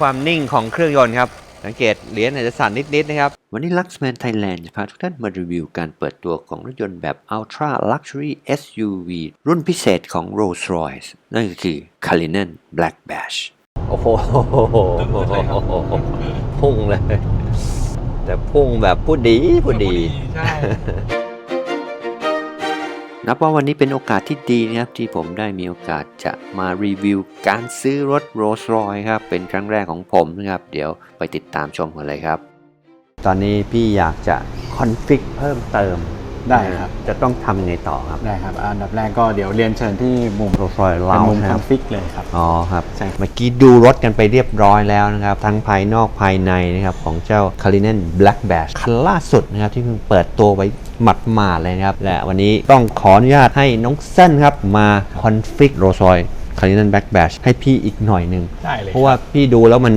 ความนิ่งของเครื่องยนต์ครับสังเกตเหรียญอาจจะสั่นนิดๆนะครับ วันนี้ Luxman Thailand จะพาทุกท่านมารีวิวการเปิดตัวของรถยนต์แบบ Ultra Luxury SUV รุ่นพิเศษของ Rolls-Royce นั่นก็คือ Cullinan Black Bash โอ้โหพุ่งเลย แต่พุ่งแบบผู้ดีผู้ดีใช่ นับว่าวันนี้เป็นโอกาสที่ดีนะครับ ที่ผมได้มีโอกาสจะมารีวิวการซื้อรถ Rolls Royce ครับ เป็นครั้งแรกของผมนะครับ เดี๋ยวไปติดตามชมกันเลยครับ ตอนนี้พี่อยากจะคอนฟิกเพิ่มเติมได้ครับจะต้องทำไงต่อครับได้ครับอันดับแรกก็เดี๋ยวเรียนเชิญที่มุม Rolls Royce เป็นเรามุมนะคคอรับนฟิกเลยครับอ๋อครับใช่ครับเมื่อกี้ดูรถกันไปเรียบร้อยแล้วนะครับ ทั้งภายนอกภายในนะครับของเจ้า c a r i n a n Black Bash คันล่าสุดนะครับที่เพิ่งเปิดตัวไว้ หมัดมาดๆเลยนะครับ และวันนี้ต้องขออนุญาตให้น้องเส้นครับ มาคอนฟิกโรซอย c a r i n a n Black Bash ให้พี่อีกหน่อยหนึ่งได้เลย เพราะว่าพี่ดูแล้วมัน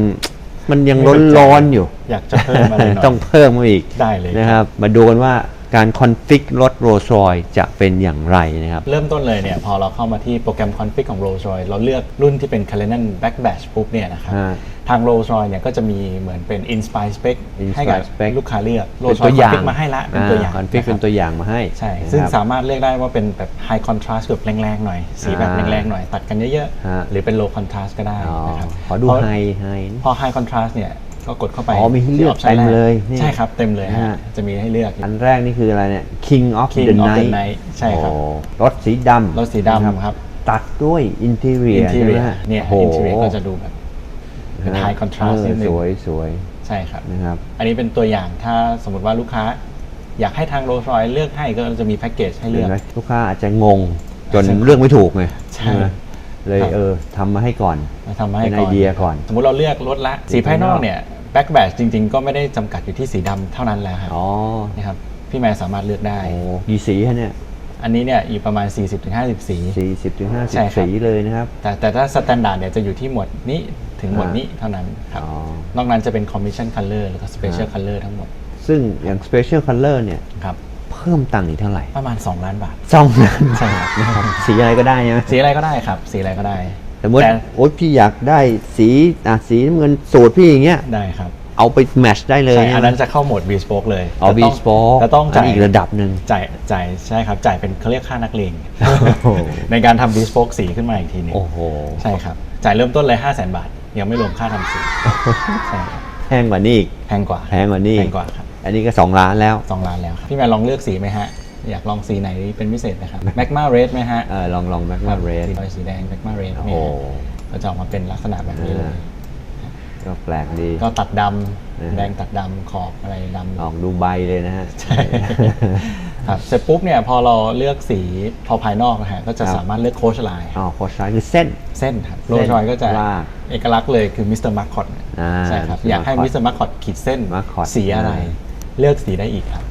มันยังร้อนๆอยู่ อยากจะเพิ่มอะไรหน่อยต้องเพิ่มมาอีกได้เลยนะครับ มาดูกันว่าการคอนฟิกรถโรซอยจะเป็นอย่างไรนะครับ เริ่มต้นเลยเนี่ย พอเราเข้ามาที่โปรแกรมคอนฟิกของ Rolls Royce เราเลือกรุ่นที่เป็น c a l e n a n Back Bash ปุ๊บเนี่ยนะครับฮะ ทาง Rolls Royce เนี่ยก็จะมีเหมือนเป็น Inspire Spec ให้กับ Inspire Spec ลูกค้าเลือกเป็น Rolls ตัว Royce อย่าง config มาให้ละเป็นตัวอย่างคอนฟิกะครับเป็นตัวอย่างมาให้ใช่นะครับซึ่งสามารถเลือกได้ว่าเป็นแบบ High Contrast แบบแรงๆหน่อย สีแบบอ่าแรงๆหน่อยตัดกันเยอะฮะ ๆ หรือเป็น Low Contrast ก็ได้อ๋อนะครับขอดูเพราะไฮไฮ พอ High Contrast เนี่ยก็กดเข้าไปอ๋อมีให้เลือกที่ option เต็มเลยนี่ใช่ครับ เต็มเลยนะฮะฮะ จะมีให้เลือก อันแรกนี่คืออะไรเนี่ย King of King the of the Night Night ใช่ครับ โอ้รถสีดำรถสีดำครับ ตัดด้วยอินเทเรียอินทีเรียเนี่ยโอ้โหอินทีเรียก็จะดูแบบ เป็น high contrast เออนิดนึงสวยสวยใช่ครับนะครับ อันนี้เป็นตัวอย่างถ้าสมมติว่าลูกค้า อยากให้ทางโรลส์รอยเลือกให้ก็จะมีแพ็กเกจให้เลืเห็อนกไหมลูกค้าอาจจะงงจนใช่เรื่องไม่ถูกไงใช่ไหมเลยครับเออทำมาให้ก่อนมาทำมาให้เป็นก่อนไอเดียก่อน สมมุติเราเลือกรถละสีภายนอกเนี่ยแบ็กแบชจริง ๆ ก็ไม่ได้จำกัดอยู่ที่สีดำเท่านั้นแล้วครับอ๋อนี่ครับพี่แมนสามารถเลือกได้โอ้กี่สีฮะเนี่ย อันนี้เนี่ยอยู่ประมาณ 40-50 สีสี่สิบถึงห้าสิใช่บครับสีเลยนะครับ แต่แต่ถ้าสแตนดาร์ดเนี่ยจะอยู่ที่หมวดนี้ถึงหมวดนี้เท่านั้นครับอ๋อ นอกนั้นจะเป็นคอมมิชชั่นคัลเลอร์แล้วก็สเปเชียลฮะคัลเลอร์ทั้งหมดซึ่งอย่าง Special Color เนี่ยครับเพิ่มตังค์อีกเท่าไหร่ประมาณ 2 ล้านบาทสองล้านใช่ครับ นะครับสีอะไรก็ได้ใช่ไหมสีอะไรก็ได้ครับ สีอะไรก็ได้สมมติแต่โอ๊ยพี่อยากได้สีอะสีน้ำเงินสูตรพี่อย่างเงี้ยได้ครับ เอาไปแมทช์ได้เลยใช่อันนั้นใช่ไหมจะเข้าโหมด B Spoke เลยอ๋อจะ B ต้อง Spoke จะต้องจ่ายนนี้อีกระดับหนึ่งจ่ายจ่ายใช่ครับจ่ายเป็นเขาเรียกค่านักเลงโอ้โหในการทำ B Spoke สีขึ้นมาอีกทีหนึงโอ้โหใช่ครับจ่ายเริ่มต้นเลย 5 0 0 0 0 0 บาท ยังไม่รวมค่าทำสีใช่ครับแพงกว่านี้อีกแพงกว่าแพงกว่านี้แพอีงกว่าครับอันนี้ก็ 2 ล้านแล้วสองล้านแล้วครับพี่แมนลองเลือกสีไหมฮะ อยากลองสีไหนเป็นพิเศษนะครับ Magma Red ไหมฮะเออลองลองแบ็กคมารับเรดสีดอยสีแดง Magma Red โอ้เนี่โหยก็จะออกมาเป็นลักษณะแบบนี้เลย ก็แปลกดี ก็ตัดดนะำฮะแดงตัดดำขอบอะไรดำออกดูใบเลยนะฮะใช่ครับเสร็จปุ๊บเนี่ยพอเราเลือกสีพอภายนอกนะฮะก็จะครับสามารถเลือกโค้ชไลน์อ๋อโคชไลน์คือเส้นเส้นครับเส้โรนลส์รอยก็จะลากเอกลักษณ์เลยคือมิสเตอร์มาร์คอตอ่าใช่ครับ Mr. อยากให้ Marcotte มิสเตอร์มาร์คอตขีดเส้น Marcotte สีอะไรอ่าเลือกสีได้อีกครับอ่า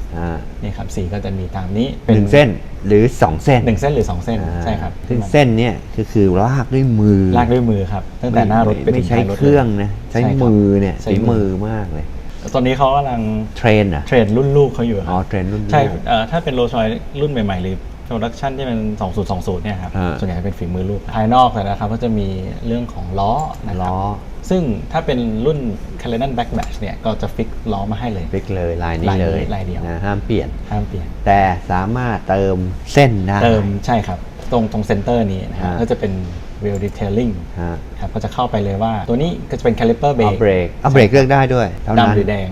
นี่ครับสีก็จะมีตามนี้หนึ่งเส้นหรือ2เส้นหนึ่งเส้นหรือสองเส้นอ่าใช่ครับซึ่งเส้นเนี่ยคือคือลากด้วยมือลากด้วยมือครับตั้งแต่หน้ารถไปไม่ถึงใช้ท้ายรถเครื่องนะใช้ใช่ครับมือเนี่ยใช้ฝีมืมืออมากเลยตอนนี้เขากำลังเทรนอะเทรนรุ่นลูกเขาอยู่คอ๋อรับเทรนรุ่นใช่ลูกเอ่อถ้าเป็นโรลส์รอยรุ่นใหม่ๆหรือโปรดักชันที่เป็น 2020 เนี่ยครับอ่าส่วนใหญ่เป็นฝีมือลูก ภายนอกแต่นะครับก็จะมีเรื่องของล้อนะครับล้อ ซึ่งถ้าเป็นรุ่น c a l e n a n Back Match เนี่ยก็จะฟิกล้อมาให้เลย ฟิกเลยลายนี้ลายนี้เลยลายเดียว นะห้ามเปลี่ยน ห้ามเปลี่ยน แต่สามารถเติมเส้นได้ เติมใช่ครับ ตรงตรงเซนเตอร์นี้นะครับอ่าก็จะเป็น wheel detailing ฮะครับก็จะเข้าไปเลยว่าตัวนี้ก็จะเป็น caliper เอา brake เบรกเอาเบรกเลือกได้ด้วยเท่านั้น ดำหรือแดง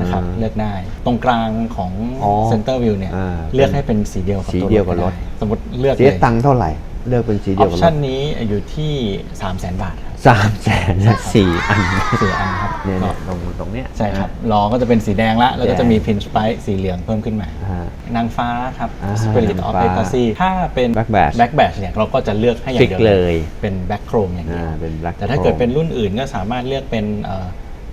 นะครับอ่าเลือกได้ ตรงกลางของอ๋อ center wheel เนี่ยอ่าเลือกให้เป็นสีเดียวกับสีตัวเดียวกับรถ ได้สมมติเลือกเสียเลยตังค์เท่าไหร่ เลือกเป็นสีอเดีอยวปกับรชั่นถนี้อยู่ที่3 0 0 0 0 0 บาทครับสามแสนและสี่อันสี่อันครับเนี่ยก็เนี่ยตรงตรงเนี้ย ใช่ครับล้อก็จะเป็นสีแดงละแล้วก็แดงจะมีพินสไปสีเหลืองเพิ่มขึ้นมา อ่านางฟ้าครับ อ่า Spirit นาง of ฟ้า Ecstasy ถ้าเป็น Black Bash Black Bash เนี่ยเราก็จะเลือกให้อย่างฟิกเดียวเลย เป็น Black Chrome อย่างเดียว อ่าเป็น black แต่ถ้าเกิดเป็นรุ่นอื่นก็สามารถเลือกเป็น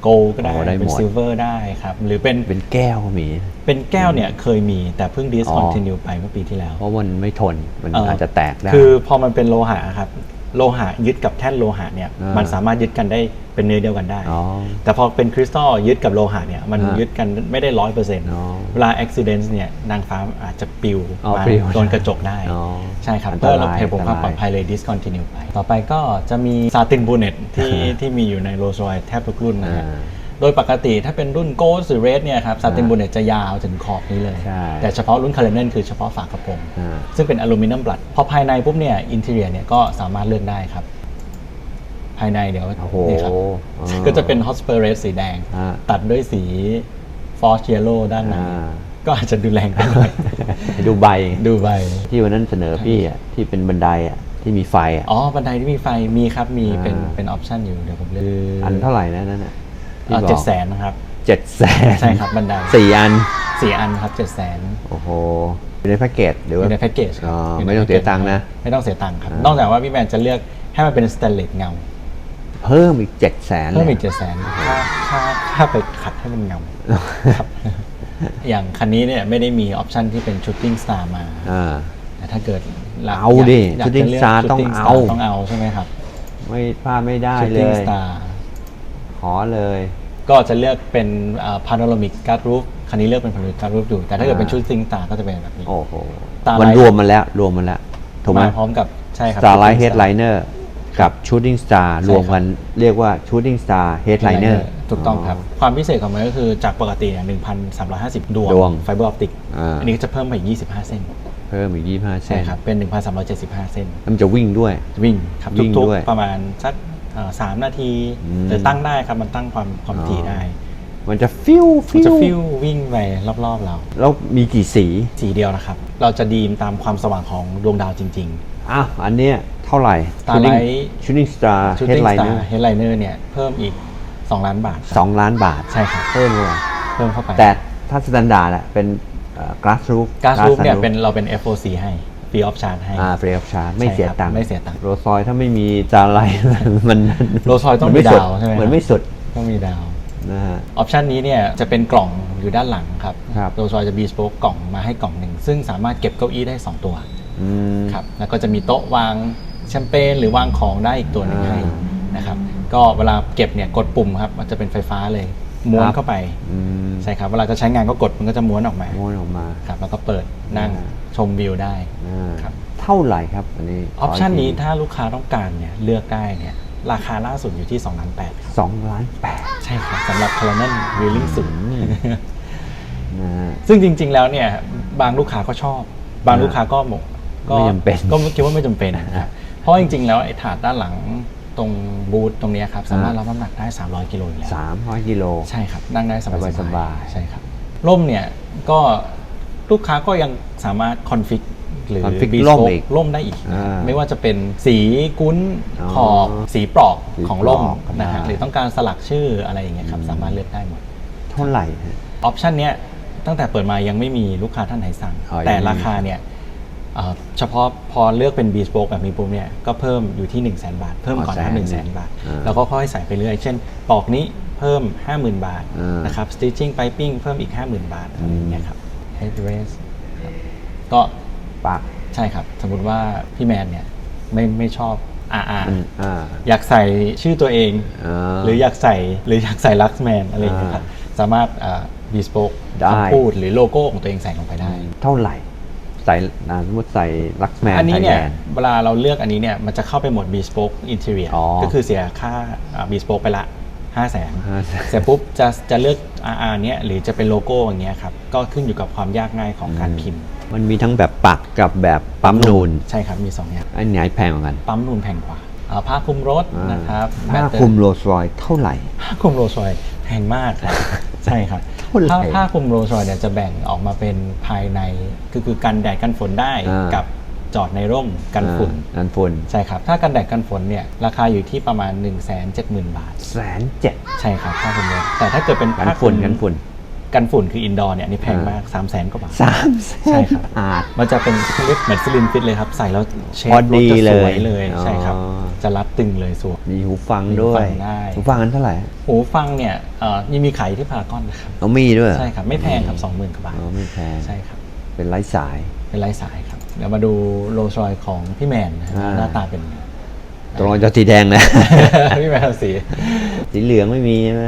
โกลก็ได้โอ้ได้หมดเป็นซิลเวอร์ได้ครับ หรือเป็นเป็นแก้วก็มี เป็นแก้วเนี่ยเคยมีแต่เพิ่ง discontinue ไปเมื่อปีที่แล้ว เพราะมันไม่ทนมันเอ่อออาจจะแตกได้ คือพอมันเป็นโลหะครับ โลหะยึดกับแท่นโลหะเนี่ยอ่ามัมันสามารถยึดกันได้เป็นเนื้อเดียวกันได้ อ๋อแต่พอเป็นคริสตัลยึดกับโลหะเนี่ยมันอ่ายึยึดกันไม่ได้ร้อยเปอร์เซ็นต์อ๋อเวลาอุบิเหตุเนี่ยนางฟ้าอาจจะปลิวอ๋อมาปลิวโดนกระจกได้อ๋อใช่ครับอันตเพื่อรายเหตุผลความอันตรายปลอดภัยเลย discontinue ไป ต่อไปก็จะมีซาตินบูเนตที่ที่มีอยู่ในโรลส์รอยแทบทุกรุ่นนะฮะ อ่า โดยปกติถ้าเป็นรุ่นโกลหรือเรดเนี่ยครับซาตินอ่าบูเนตจะยาวถึงขอบนี้เลย ใช่แต่เฉพาะรุ่นคาร์เรนคือเฉพาะฝากระโปรงอ่า ซึ่งเป็นอลูมิเนียมบลัดพอภายในปุ๊บเนี่ยอินเทเรียเนี่ยก็สามารถเลือกได้ครับ ภายในเดี๋ยวโอ้โหนี่ครับอ๋อก็จะเป็นฮอสเปอร์เรสสีแดง อ่า ตัดด้วยสีฟอสเยลโล่ด้านในอ่า ก็อาจจะดูแรงไปหน่อยดูใบดูใบที่วันนั้นเสนอพี่อะที่เป็นบันไดอะที่มีไฟอะ อ๋อ บันไดที่มีไฟมีครับมีเป็นอ่า เป็นออปชันอยู่เดี๋ยวผมเลือกอันเท่าไหร่นะนั่นอะ ที่บอกเจ็ดแสนนะครับเจ็ดแสนใช่ครับบันไดสี่อันสี่อันครับเจ็ดแสนโอ้โหอยู่ในแพ็กเกจหรืออว่ายู่ในแพ็กเกจอ๋ออยู่ในไม่ต้องเสียตังค์นะ ไม่ต้องเสียตังค์ครับอ่านอกจากว่าพี่แมนจะเลือกให้มันเป็นสแตนเลสเงา เพิ่มอีกเจ็ดแสนเพิ่มอีกเจ็ดแสนค่าค่าค่าไปขัดให้มันเงาครับอย่างคันนี้เนี่ยไม่ได้มีออปชันที่เป็นชูตติ้งสตาร์มาอ่าแต่ถ้าเกิดรเอาดิยากจะ Shooting เลืก Star ต้อง Shooting เอา Star ต้องเอาใช่ไหมครับ ไม่พลาดไม่ได้เล Shooting ย Star ขอเลย ก็จะเลือกเป็นพาโนรามิกการ์ดรูฟคันนี้เลือกเป็นพาโนรามิกการ์ดรูฟอยู่ แต่ถ้าเกิดเป็นชุดซิงตาก็จะเป็นแบบนี้ โอ้โห Starlight มันรวมมาแล้วรวมมาแล้วถูกไหมมาพร้อมกับใช่ครับ Starlight Shooting Star Headliner กับ Shooting Star ใช่ครับรวมกันเรียกว่า Shooting Star Headliner ถูกต้องครับ ความพิเศษของมันก็คือจากปกติเนี่ย1,350 ดวงดวงไฟเบอร์ออปติกอ่า อันนี้ก็จะเพิ่มไปอีก 25 เส้นเพิ่มอีก 25 เส้ใช่นครับเป็น 1,375 เส้น แล้วมันจะวิ่งด้วย วิ่งครับวิ่งทุกด้วย ๆประมาณสักเอ่อ สามนาทีอืมหรือตั้งได้ครับมันตั้งความความถี่ได้ มันจะฟิวมันฟิวจะฟิววิ่งไปรอบๆเรา แล้วมีกี่สีสีเดียวนะครับ เราจะดีมตามความสว่างของดวงดาวจริงอ้าวอันเนี้ยเท่าไหร่ Starlight Shooting Star ๆ Shooting Headliner Star Headliner เนี่ยเพิ่มอีก 2 ล้านบาทครับสองล้านบาทใช่ครับเพิ่มเลยเพิ่มเข้าไปแต่ถ้าสแตนดาร์ดอะเป็นเอ่อ glass roof การรูปเนี่ย sunroof เป็นเราเป็น FOC ให้ ฟรีออฟชาร์จให้ อ่า free of charge ไม่ใช่เสียครับตังค์ไม่เสียตังค์โรซอยถ้าไม่มีจานอะไรมันโรลส์รอยซ์ต้องนไม่มีสุดาวใช่ไหมเหมือครันบไม่สุดต้องมีดาวนะฮะออปชันนี้เนี่ยจะเป็นกล่องอยู่ด้านหลังครับครับโรลส์รอยซ์จะบีสโป๊กกล่องมาให้กล่องหนึ่ง ซึ่งสามารถเก็บเก้าอี้ได้ 2 ตัวอืมครับแล้วก็จะมีโต๊ะวางแชมเปญหรือวางของได้อีกตัวหนึงอ่าให้นะครับก็เวลาเก็บเนี่ยกดปุ่มครับมันจะเป็นไฟฟ้าเลยม้วนครับเข้าไปอืมใช่ครับเวลาจะใช้งานก็กดมันก็จะม้วนออกมาม้วนออกมาครับแล้วก็เปิดนั่งอ่าช มวิวได้อ่าครับ เท่าไหร่ครับอันนี้ออปชันนี้ขถ้าลูกค้าต้องการเนี่ยเลือกได้เนี่ยราคาล่าสุดอยู่ที่2ล้าน8ครับสองล้านแปดใช่ครับสำหรับ c a r o n a n Wheeling สูงนะฮะ ซึ่งจริง ๆ แล้วเนี่ยบางลูกค้าก็ชอบ บางลูกค้าก็บอกก็ไม่จำเป็นก็คิดว่าไม่จำเป็นนะครับเพราะจริง ๆ แล้วไอ้ถาดด้านหลังตรงบูธตรงเนี้ยครับสามารถรับน้ำหนักได้ 300กิโลอยู่แล้ว สามร้อยกิโล ใช่ครับ นั่งได้สบายๆสบายๆ ใช่ครับร่มเนี่ยก็ ลูกค้าก็ยังสามารถคอนฟิกหรือ config bespoke ร่มอีกร่มได้อีกนะครับอ่าไม่ว่าจะเป็นสีกุ้นอ๋อขอบสีปลอกสีของร่มปลอกก็นะฮะได้ หรือต้องการสลักชื่ออะไรอย่างเงี้ยครับสามารถเลือกได้หมด เท่าไหร่ฮะ ออปชันเนี้ยตั้งแต่เปิดมายังไม่มีลูกค้าท่านไหนสั่ง อ๋อยังแต่ไม่มีราคาเนี่ยเอ่อเฉพาะพอเลือกเป็น bespoke แบบนี้ปุ๊บเนี่ยก็เพิ่มอยู่ที่ 1 0 0 0 0แบาท เพิ่มก่อนหน้า1 0 0 0 0แบาท อ่าแล้วก็ค่อยใส่ไปเรื่อย เช่นปอกนี้เพิ่ม 50,000 บาทอ่านนะครับ stitching piping เพิ่มอีก 50,000 บาทอะไรอย่างเงี้ยครับ headrest ครับก็ปากใช่ครับ สมมุติว่าพี่แมนเนี่ยไม่ไม่ชอบ RR มันอ่า อยากใส่ชื่อตัวเอง อ่าหรืออยากใส่หรืออยากใส่ลักซ์แมนอะไรอย่างเงี้ยครับสามารถบีสโป๊กได้ คำพูดหรือโลโก้ของตัวเองใส่ลงไปได้ เท่าไหร่ ใส่อ่าสมมติใส่ลักแมนอันนี้เนี่ยไทแลนด์เวลาเราเลือกอันนี้เนี่ย มันจะเข้าไปหมด bespoke interior อ๋อก็คือเสียค่า bespoke ไปละ 5 0 0 0 0น500,000เสร็จปุ๊บจะจะเลือก RR เนี้ยหรือจะเป็นโลโก้อย่างเงี้ยครับก็ขึ้นอยู่กับความยากง่ายของการพิมพ์ มันมีทั้งแบบปักกับแบบปั๊มนูน ใช่ครับมี2อย่างอันไหนแพงกว่ากัน ปั๊มนูนแพงกว่าอ่าผ้าคลุมรถนะครับถ้าแบตเตอคุมโรลส์รอยซ์เท่าไหร่ผ้าคลุมโรลส์รอยซ์แพงมากครับใช่ครับเท่าไหร่ผ้าผ้าคลุมโรลส์รอยซ์เนี่ยจะแบ่งออกมาเป็นภายในคือคือกันแดดกันฝนได้อ่ากักับ จอดในร่มกันฝุ่นอ่ากันฝุ่นใช่ครับ ถ้ากันแดดกันฝนเนี่ยราคาอยู่ที่ประมาณ 1 7 0 0 0 0 บาทแสนเจ็ดใช่ครับผ้าคลุมรถแต่ถ้าเกิดเป็นกันผ้าคลุฝุ่นมกันฝุ่นกันฝุ่นคืออินดอร์เนี่ยอันนี่แพงมาก3 0 0 0 0 0กว่าบาทสามแสใช่นครับอาจมันจะเป็นเขาเรียกเหมือนสลิมฟิตเลยครับ ใส่แล้วเชฟพอรดีถจะสวยเลยเลยใช่ครับอ๋อจะรัดตึงเลยสวยมีหูฟังมีหูด้วฟัยงได้หูฟังอันเท่าไหร่หูฟังเนี่ยเอ่อยังมีขายที่พารากอนนะครับเอามีด้วยเหอใช่ครับไม่แพงครับ20,000กว่าบาทอ๋อไม่แพงใช่ครับเป็นไร้สายเป็นไร้สายครับ เดี๋ยวมาดูโรลส์รอยของพี่แมนนะครับอ่า หน้าตาเป็นไงตรงจะสีแดงนะ พี่แมนเอาสีสีเหลืองไม่มีใช่ไหม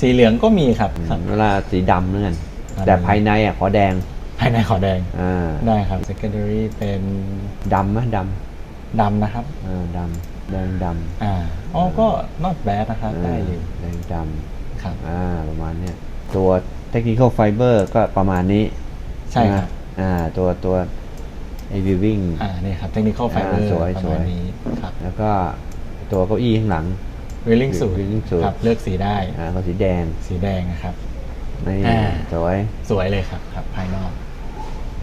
สีเหลืองก็มีครับครับ เวลาสีดำนั่นกันอ่าแต่ภายในอะขอแดงภายในขอแดงอ่าได้ครับ secondary เป็นดำไหมดดำนะครับำอ่าดำแดงดำอ่าอ๋อก็ not bad นะครับได้อยู่แดงดครับำอ่าประมาณเนี้ยตัว technical fiber ก็ประมาณนี้ใช่ครับนะอ่าตัวตัว ไอวิววิ่ง อ่านี่ครับ technical อ่า fiber สวยประสวมาย ณนี้ครับแล้วก็ตัวเก้าอี้ข้างหลัง wheeling suit wheeling suit ครับเลือกสีได้อ่าก็สีแดงสีแดงนะครับ นี่อ่า สวย สวยเลยครับครับ ภายนอก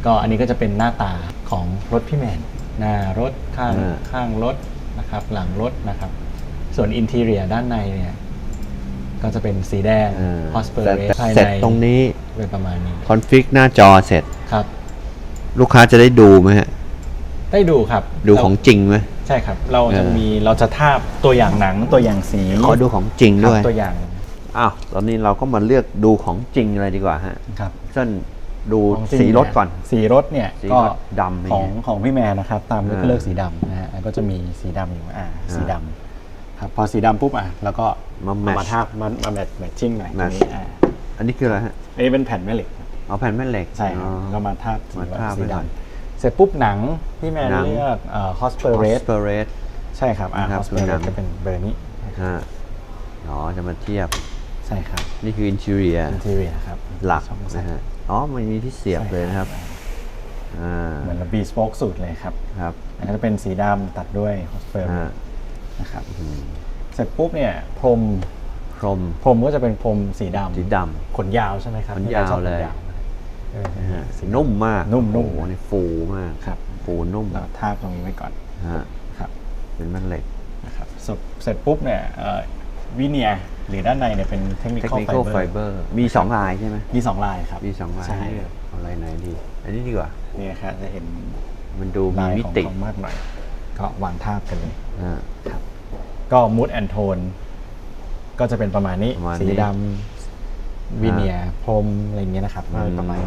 ก็อันนี้ก็จะเป็นหน้าตาของรถพี่แมนหน้ารถข้างอ่า ข้างรถนะครับ หลังรถนะครับ ส่วนอินเท i รียด้านในเนี่ย ก็จะเป็นสีแดงอ่าฮอสเปอร์แต่เรแต่ภายเสร็ในจตรงนี้เป็นประมาณนี้คอนฟิกหน้าจอเสร็จ ครับ ลูกค้าจะได้ดูไหมฮะ ได้ดูครับดูเราของจริงไหม ใช่ครับ เราจะเออ มีเราจะทาบตัวอย่างหนังตัวอย่างสีขอดูของจริงครับด้วย ตัวอย่างอ้าว ตอนนี้เราก็มาเลือกดูของจริงเลยดีกว่าฮะครับเส้นดูของจงสีรถก่อน เยสีรถเนี่ยสีก็รถดำของอย่างเงี้ยของพี่แมนนะครับ ตามด้วยอ่าก็เลือกสีดำนะฮะแล้วก็จะมีสีดำอยู่อ่าสีดำครับพอสีดำปุ๊บอะแล้วก็มาเอแมทมาทาบมามาแมทแมทชิ่งหน่อยตรง match นี้อ่าอันนี้คืออะไรฮะ อันนี้เป็นแผ่นแม่เหล็กครับ เอาแผ่นแม่เหล็กใช่ครับอ๋อก็มาทาบสีมาทาบสีไว้ก่อนดำเสร็จปุ๊บหนังพี่แมนหนังเลือกเอ่อ Hosper Red Red ใช่ครับอ่านะครับ Hosper ดูหนั Red งจะเป็นเบอร์นี้ฮะอ๋อจะมาเทียบใช่ครับนี่คือ interior อินเท i รียครับหลักช่องใส่นะฮะอ๋อมันมีที่เสียบเลยนะครับอ่าเหมือนบีสโป๊กสูตรเลยครับครับอันนี้จะเป็นสีดำตัดด้วย Hosper อ่านะครับเสร็จปุ๊บเนี่ยพรมพรมพรมก็จะเป็นพรมสีดำสีดขนยาวใช่ไหมครับขนยาวพี่แมชอบเลย สีนุ่มมากนุ่มนุ่มโอ้โหนี่ฟูมากครับฟูนุ่มเราทาบตรงนี้ไว้ก่อนฮะครับเป็นแม่เหล็กนะครับเสร็จเสร็จปุ๊บเนี่ยวิเนียหรือด้านในเนี่ยเป็นเทคนิค technical ไฟเบอ fiber ร์มีสองลายใช่ไหมมีสองลายครับมีสองลายใช่ให้เลือกเอาลายไหนดี อันนี้ดีกว่านี่นะครับจะเห็นมันดูมีลายมิของติเขามากหน่อยก็วางทาบกันเลยอ่าก็มูดแอนโทนก็จะเป็นประมาณนี้ประมาณสีนี้ดำ วิเนียพรมอะไรอย่างเงี้ยนะครับประมาณ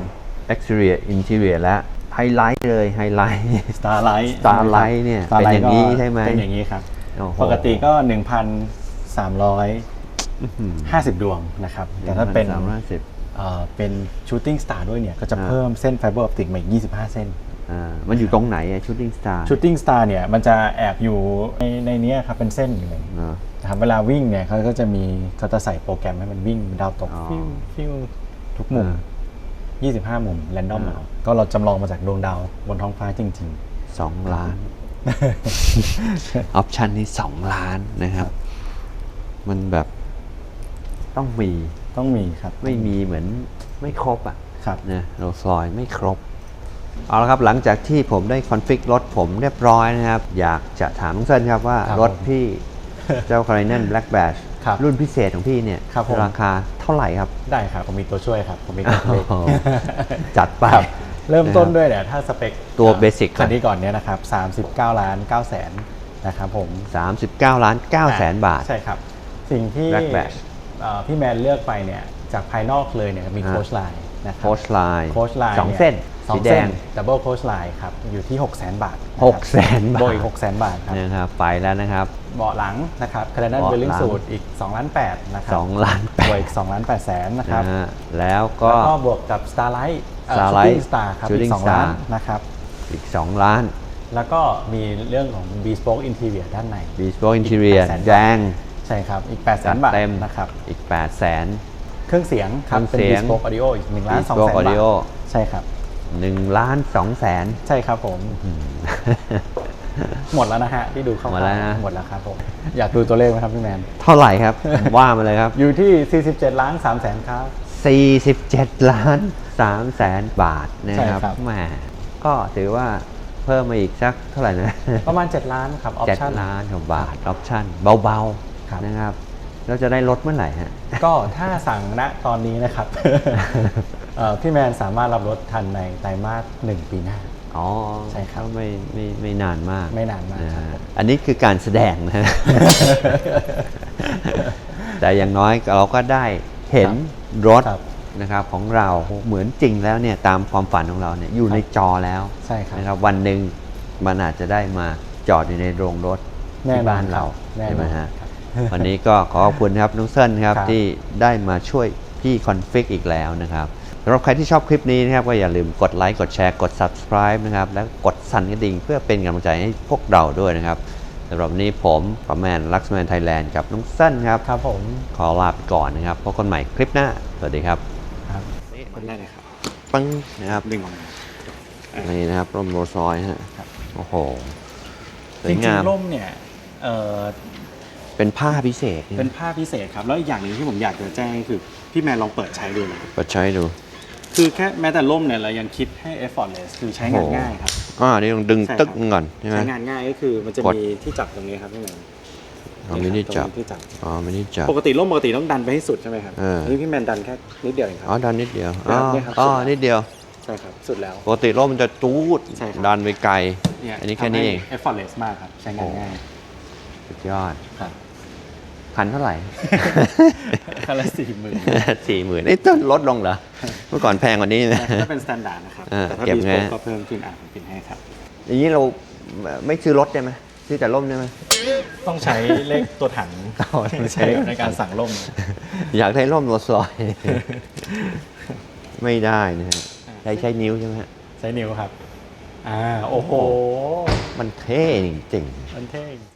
exterior interior และไฮไลท์เลยไฮไลท์สตาร์ไลท์ Starlight เนี่ยเป็นอย่างนี้ใช่ไหมเป็นอย่างนี้ครับโอ้โหปกติก็ 1,350 ดวงนะครับ แต่ถ้าเป็นสามร้อยสิบเอ่อเป็นชูตติ้งสตาร์ด้วยเนี่ย ก็จะอ่าเพิ่มเส้นไฟเบอร์ออปติกมาอีก 25 เส้นอ่า มันอยู่ตรงไหนอะ shooting star ชูตติ้งสตาร์เนี่ยมันจะแอบอยู่ในในเนี้ยครับเป็นเส้นอยู่เลยเนอะนะครับเวลาวิ่งเนี่ยเขาก็จะมีเขาจะใส่โปรแกรมให้มันวิ่งดาวตกอ๋อฟิวฟิวทุกมุมอ่25 มุมแรนดอมอ่าเอาก็เราจำลองมาจากดวงดาวบนท้องฟ้าจริงสองล้านออปชันนี้สองล้านนะครับ มันแบบต้องมีๆต้องมีครับ ไม่มีเหมือนไม่ครบอะครับนะโรลส์รอยไม่ครบ เอาละครับหลังจากที่ผมได้คอนฟิกรถผมเรียบร้อยนะครับ อยากจะถามน้องเซินครับว่าครับรถพี่เจ้า c a r i n a n Black Bash ครับรุ่นพิเศษของพี่เนี่ยครับผม ราคาเท่าไหร่ครับ ได้ครับ ผมมีตัวช่วยครับ ผมมีตัวเลขโอ้โหจัดไปครับเริ่มต้นนะครับด้วยเนี่ยถ้าสเปคตัวอ่อ basic คันนี้ก่อนเนี่ยนะครับ39ล้าน9แสนนะครับผม39ล้าน9แสนบาท ใช่ครับ สิ่งที่ Black Bash เอ่อพี่แมนเลือกไปเนี่ยจากภายนอกเลยเนี่ยมีฮะโค้ชไลน์นะครับโค้ชไลน์โค้ชไลน์สองเส้น สอสีงแดเส้นงดับเบิลโค้ชไลน์ครับ อยู่ที่ 6 0 0 0 0 0 บาทหกแสนบาทโดย6 0 0 0 0 บาทครับนะครับไปแล้วนะครับ เบาะหลังนะครับคาร์ดนันเบาะเบลลิงหลังสูตรอีก2ล้าน8นะครับ2ล้านแปบวกดอีก2ล้าน8แสนนะครับ นะฮะแล้วก็ แล้วก็บวกกับ Starlight เอ่อ Starlight Shooting Star ครับอี Shooting ก 2 ล้าน Star นะครับ อีก 2 ล้าน แล้วก็มีเรื่องของ Bespoke Interior ด้านใน Bespoke Interior 800,000 แดง ใช่ครับ อีก 8 0 0 0 0 0บาทเต็มนะครับ อีก8แสนเครื่องเสียงครับ เครื่เป็น องเสียง Bespoke Audio อีก1ล้าน2แสน Bespoke บาท Audio ใช่ครับ 1ล้าน2แสนใช่ครับผม หมดแล้วนะฮะที่ดูเข้าหมดแล้วนะ หมดแล้วครับผมอยากดูตัวเลขไหมครับพี่แมน เท่าไหร่ครับ ว่ามาเลยครับ อยู่ที่ 47 ล้าน3แสนครับ 47 ล้าน3แสนบาทนะครับใช่ครับ แหมก็ถือว่าเพิ่มมาอีกสักเท่าไหร่นะ ประมาณ 7 ล้านครับออปเจ็ดชั่น ล้านกว่าบาทออปชั่นเบาครับ ๆนะครับ แล้วจะได้ลดเมื่อไหร่ฮะ ก็ถ้าสั่งณตอนนี้นะครับเอ่อพี่แมนสามารถรับรถทันในไตรมาสหนึ่งปีหน้า อ๋อ ใช่ครับก็ไม่ไม่ไม่นานมาก ไม่นานมากะครับฮะผมอันนี้คือการแสดงนะแต่อย่างน้อยเราก็ได้เห็นรถครับนะครับของเราเหมือนจริงแล้วเนี่ยตามความฝันของเราเนี่ยอยู่ในจอแล้วใช่ครับนะครับวันหนึ่งมันอาจจะได้มาจอดอยู่ในโรงรถแน่นอนที่บ้านเราแน่นอนใช่ไหมฮะครับ วันนี้ก็ขอขอบคุณครับน้องเส้นครับครับที่ได้มาช่วยพี่คอนฟิกอีกแล้วนะครับสำหรับใครที่ชอบคลิปนี้นะครับก็อย่าลืมกดไลค์กดแชร์กด subscribe นะครับแล้วกดสั่นกระดิ่งเพื่อเป็นกำลังใจให้พวกเราด้วยนะครับสำหรับวันนี้ผมปอแมนลักซ์แมนไทยแลนด์กับน้องเส้นครับครับผมขอลาไปก่อนนะครับพบกันใหม่คลิปหน้าสวัสดีครับครับคนได้เลยครับปึ้งนะครับดึงออกมานี่นะครับร่มโรลซอยฮะครับโอ้โหสจวยริงางมๆร่มเนี่ย เอ่อเป็นผ้าพิเศษเป็นผ้าพิเศษครับ แล้วอีกอย่างหนึ่งที่ผมอยากจะแจ้งคือพี่แมนลองเปิดใช้ดูนะเปิดใช้ดู คือแค่แม้แต่ร่มเนี่ยเรายังคิดให้ effortless คือใช้งานง่ายครับอ่านี่ต้องดึงใช่ครับตึ๊กก่อนใช่ไหมใช้งานง่ายก็คือมันจะกดมีที่จับตรงนี้ครับพี่แมนอ๋อไม่ได้จับตรงนี้ที่จับอ๋อไม่ได้จับ ปกติร่มปกติต้องดันไปให้สุดใช่ไหมครับเออนนี่พี่แมนดันแค่นิดเดียวเองครัอ๋อดันนิดเดียวครัอ๋บอเนี่ยครับอ๋อสุดแล้วนิดเดียว ใช่ครับ สุดแล้ว ปกติร่มมันจะจูดใช่ครับดันไปไกลเนี่ยอันนี้แค่นี้เองทำให้ effortless มากครับ ใช้งานง่าย สุดยอดครับ พันเท่าไหร่คันละสี่หมื่นสี่หมื่นเอ้ยต้นลดลงเหรอ เมื่อก่อนแพงกว่านี้นะถ้าเป็น standard นะครับอ่าแต่ถ้าเก็บบีสไงโก็เพิ่มขึ้นอะผมปิดให้ครับ อย่างนี้เราไม่ซื้อรถได้ไหมซื้อแต่ร่มได้ไหมต้องใช้เลขตัวถังอ๋อต้องใช้ใช้ในการสั่งร่ม อยากได้ร่มโรลซอย ไม่ได้นะฮะใช้ใช้นิ้วใช่ไหมฮะใช้นิ้วครับ อ่า โอ้โห มันเท่จริงๆมันเท่จริง